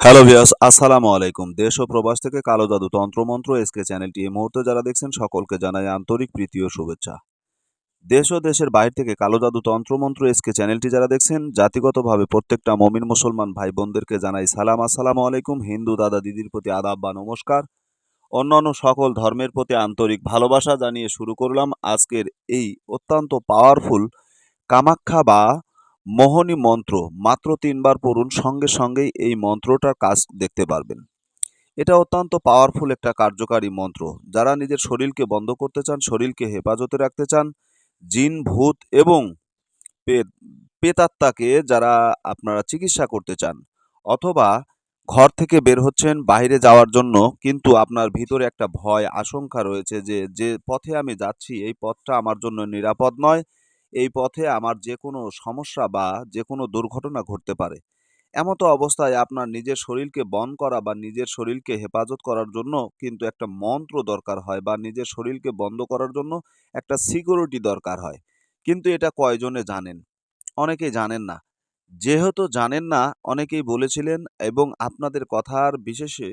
Hello viewers আসসালামু আলাইকুম। দেশ ও প্রবাস থেকে কালো জাদু তন্ত্রমন্ত্র এসকে চ্যানেলটি এই মুহূর্তে যারা দেখছেন, সকলকে জানাই আন্তরিক প্রীতি ও শুভেচ্ছা। দেশ ও দেশের বাইরে থেকে কালো জাদু তন্ত্রমন্ত্র এসকে চ্যানেলটি যারা দেখছেন, জাতিগতভাবে প্রত্যেকটা মমিন মুসলমান ভাই বোনদেরকে জানাই সালাম। আসসালামু আলাইকুম। হিন্দু দাদা দিদির প্রতি আদাব বা নমস্কার। অন্যান্য সকল ধর্মের প্রতি আন্তরিক ভালোবাসা জানিয়ে শুরু করলাম আজকের এই অত্যন্ত পাওয়ারফুল কামাখ্যা বা মোহনী মন্ত্র মাত্র তিনবার পড়ুন, সঙ্গে সঙ্গেই এই মন্ত্রটার কাজ দেখতে পারবেন। এটা অত্যন্ত পাওয়ারফুল একটা কার্যকারী মন্ত্র। যারা নিজের শরীরকে বন্ধ করতে চান, শরীরকে হেফাজতে রাখতে চান, জিন, ভূত এবং পেত পেতাত্মাকে যারা আপনারা চিকিৎসা করতে চান অথবা ঘর থেকে বের হচ্ছেন বাইরে যাওয়ার জন্য, কিন্তু আপনার ভিতরে একটা ভয়, আশঙ্কা রয়েছে যে যে পথে আমি যাচ্ছি, এই পথটা আমার জন্য নিরাপদ নয়। এই পথে আমার যে কোনো সমস্যা বা যে কোনো দুর্ঘটনা ঘটতে পারে। এমতো অবস্থায় আপনার নিজের শরীরকে বন করা বা নিজের শরীরকে হেফাজত করার জন্য কিন্তু একটা মন্ত্র দরকার হয় বা নিজের শরীরকে বন্ধ করার জন্য একটা সিকিউরিটি দরকার হয়। কিন্তু এটা কয়জনে জানেন? অনেকেই জানেন না। যেহেতু জানেন না, অনেকেই বলেছিলেন এবং আপনাদের কথার বিশেষে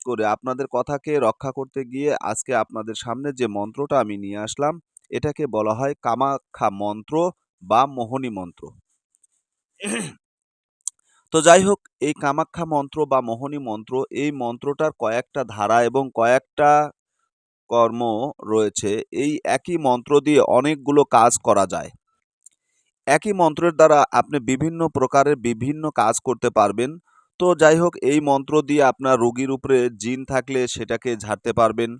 করে আপনাদের কথাকে রক্ষা করতে গিয়ে আজকে আপনাদের সামনে যে মন্ত্রটা আমি নিয়ে আসলাম এটাকে বলা হয় কামাখ্যা মন্ত্র বা মোহনী মন্ত্র। তো যাই হোক, এই কামাখ্যা মন্ত্র বা মোহনী মন্ত্র, এই মন্ত্রটার কয়েকটা ধারা এবং কয়েকটা কর্ম রয়েছে। এই একই মন্ত্র দিয়ে অনেকগুলো কাজ করা যায়। একই মন্ত্রের দ্বারা আপনি বিভিন্ন প্রকারের বিভিন্ন কাজ করতে পারবেন। তো যাই হোক, এই মন্ত্র দিয়ে আপনার রোগীর উপরে জিন থাকলে সেটাকে ঝাড়তে পারবেন।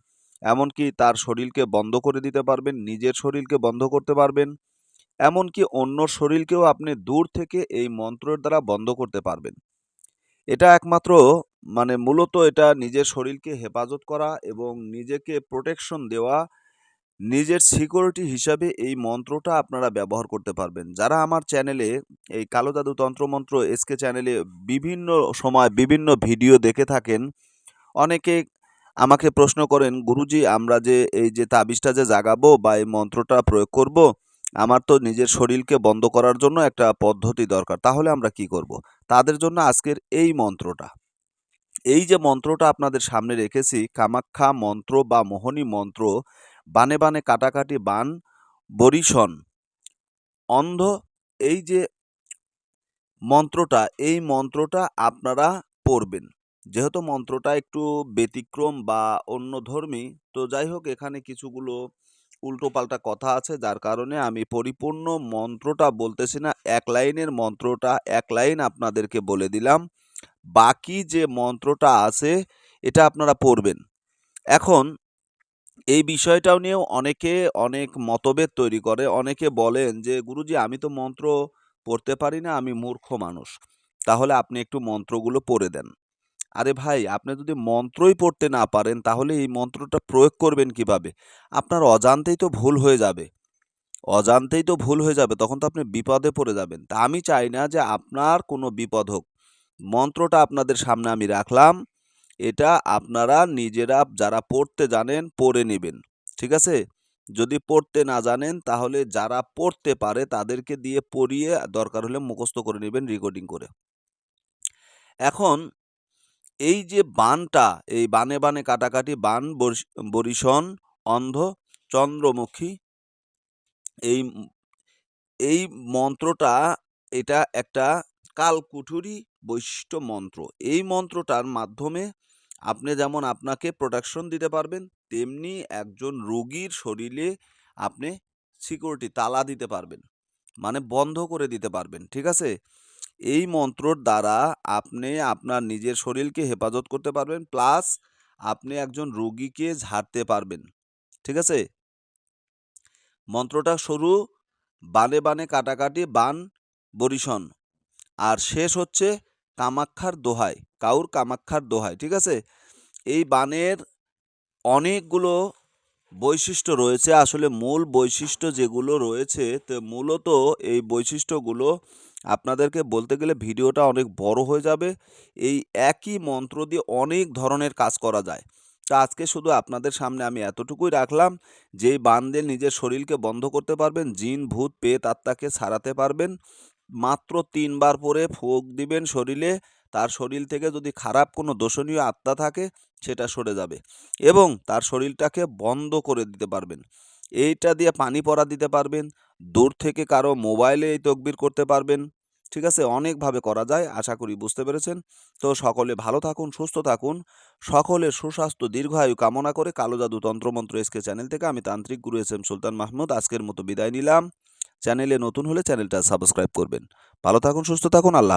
এমনকি তার শরীরকে বন্ধ করে দিতে পারবেন, নিজের শরীরকে বন্ধ করতে পারবেন। এমনকি অন্য শরীরকেও আপনি দূর থেকে এই মন্ত্রের দ্বারা বন্ধ করতে পারবেন। এটা একমাত্র মানে মূলত এটা নিজের শরীরকে হেফাজত করা এবং নিজেকে প্রোটেকশন দেওয়া, নিজের সিকিউরিটি হিসাবে এই মন্ত্রটা আপনারা ব্যবহার করতে পারবেন। যারা আমার চ্যানেলে এই কালো জাদু তন্ত্রমন্ত্র এসকে চ্যানেলে বিভিন্ন সময় বিভিন্ন ভিডিও দেখে থাকেন, অনেকে আমাকে প্রশ্ন করেন, গুরুজি, আমরা যে এই যে তাবিজটা যে জাগাবো বা এই মন্ত্রটা প্রয়োগ করব, আমার তো নিজের শরীরকে বন্ধ করার জন্য একটা পদ্ধতি দরকার, তাহলে আমরা কি করব? তাদের জন্য আজকের এই মন্ত্রটা। এই যে মন্ত্রটা আপনাদের সামনে রেখেছি, কামাখ্যা মন্ত্র বা মোহনী মন্ত্র, বানে বানে কাটাকাটি বান বরিশন অন্ধ, এই যে মন্ত্রটা, এই মন্ত্রটা আপনারা পড়বেন। যেহেতু মন্ত্রটা একটু ব্যতিক্রম বা অন্য ধর্মী, তো যাই হোক এখানে কিছুগুলো উল্টোপাল্টা কথা আছে, যার কারণে আমি পরিপূর্ণ মন্ত্রটা বলতেছি না, এক লাইনের মন্ত্রটা, এক লাইন আপনাদেরকে বলে দিলাম। বাকি যে মন্ত্রটা আছে, এটা আপনারা পড়বেন। এখন এই বিষয়টাও নিয়েও অনেকে অনেক মতভেদ তৈরি করে। অনেকে বলেন যে, গুরুজি, আমি তো মন্ত্র পড়তে পারি না, আমি মূর্খ মানুষ। তাহলে আপনি একটু মন্ত্রগুলো পড়ে দেন। আরে ভাই, আপনি যদি মন্ত্রই পড়তে না পারেন, তাহলে এই মন্ত্রটা প্রয়োগ করবেন কীভাবে? আপনার অজান্তেই তো ভুল হয়ে যাবে। অজান্তেই তো ভুল হয়ে যাবে, তখন তো আপনি বিপদে পড়ে যাবেন। তা আমি চাই না যে আপনার কোনো বিপদ হোক। মন্ত্রটা আপনাদের সামনে আমি রাখলাম। এটা আপনারা নিজেরা যারা পড়তে জানেন, পড়ে নেবেন। ঠিক আছে? যদি পড়তে না জানেন, তাহলে যারা পড়তে পারে, তাদেরকে দিয়ে পড়িয়ে দরকার হলে মুখস্থ করে নেবেন রেকর্ডিং করে। এখন এই যে বানটা, এই বানে বানে কাটাকাটি বান বরিশ- বরিশন, অন্ধ, চন্দ্রমুখী, এই এই মন্ত্রটা এটা একটা কালকুঠুরি বৈশিষ্ট্য মন্ত্র। এই মন্ত্রটার মাধ্যমে আপনি যেমন আপনাকে প্রোটেকশন দিতে পারবেন, তেমনি একজন রোগীর শরীরে আপনি সিকিউরিটি তালা দিতে পারবেন মানে বন্ধ করে দিতে পারবেন, ঠিক আছে? এই মন্ত্রর দ্বারা আপনি আপনার নিজের শরীরকে হেফাজত করতে পারবেন, প্লাস আপনি একজন রোগীকে ঝাড়তে পারবেন। ঠিক আছে? মন্ত্রটা শুরু, বানে বানে কাটাকাটি, বান, বরিশন। আর শেষ হচ্ছে কামাক্ষার দোহাই কাউর কামাক্ষার দোহাই ঠিক আছে? এই বানের অনেকগুলো বৈশিষ্ট্য রয়েছে। আসলে মূল বৈশিষ্ট্য যেগুলো রয়েছে, তো মূলত এই বৈশিষ্ট্যগুলো আপনাদেরকে বলতে গেলে ভিডিওটা অনেক বড় হয়ে যাবে। এই একই মন্ত্র দিয়ে অনেক ধরনের কাজ করা যায়। তা আজকে শুধু আপনাদের সামনে আমি এতটুকুই রাখলাম। যে বান দিয়ে নিজের শরীরকে বন্ধ করতে পারবেন, জিন, ভূত পেত আত্মাকে ছাড়াতে পারবেন। মাত্র তিনবার পরে ফুক দিবেন শরীরে, তার শরীর থেকে যদি খারাপ কোনো দোষণীয় আত্মা থাকে, সেটা সরে যাবে এবং তার শরীরটাকে বন্ধ করে দিতে পারবেন। এইটা দিয়ে পানি পরা দিতে পারবেন, দূর থেকে কারও মোবাইলে এই তকবির করতে পারবেন, ঠিক আছে? অনেকভাবে করা যায়, আশা করি বুঝতে পেরেছেন। তো সকলে ভালো থাকুন, সুস্থ থাকুন। সকলের সুস্বাস্থ্য, দীর্ঘায়ু কামনা করে কালো জাদু তন্ত্রমন্ত্র এসকে চ্যানেল থেকে আমি তান্ত্রিক গুরু এস এম সুলতান মাহমুদ আজকের মতো বিদায় নিলাম। চ্যানেলে নতুন হলে চ্যানেলটা সাবস্ক্রাইব করবেন। ভালো থাকুন, সুস্থ থাকুন, আল্লাহ